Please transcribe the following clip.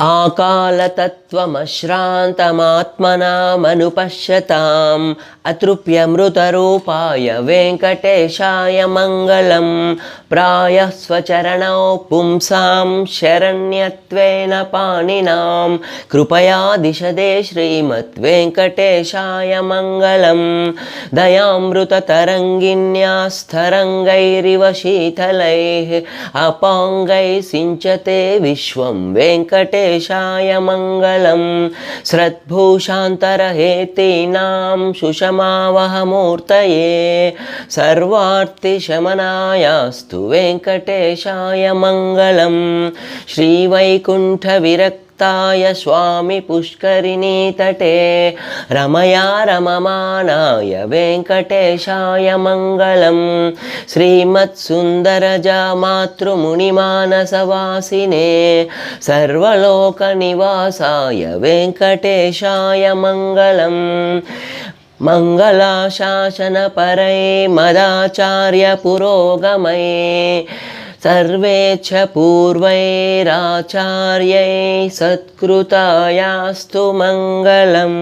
आकालतत्त्वमश्रान्तमात्मनामनुपश्यताम् अतृप्यमृतरूपाय वेङ्कटेशाय मङ्गलं प्रायः स्वचरणौ पुंसां शरण्यत्वेन पाणिनां कृपया दिशदे श्रीमद्वेङ्कटेशाय मङ्गलं दयामृततरङ्गिन्यास्तरङ्गैरिव शीतलैः अपाङ्गैः सिञ्चते विश्वं वेङ्कटेशाय मङ्गलं श्रद्भूषान्तरहेतीनां सुषमावहमूर्तये सर्वार्तिशमनायास्तु वेङ्कटेशाय मङ्गलं श्रीवैकुण्ठविरक् य स्वामि पुष्करिणीतटे रमया रममानाय वेङ्कटेशाय मङ्गलं श्रीमत्सुन्दरजा मातृमुनिमानसवासिने सर्वलोकनिवासाय वेङ्कटेशाय मङ्गलम् मङ्गलाशासनपरै मदाचार्यपुरोगमये सर्वे च पूर्वैराचार्यै सत्कृतायास्तु मङ्गलम्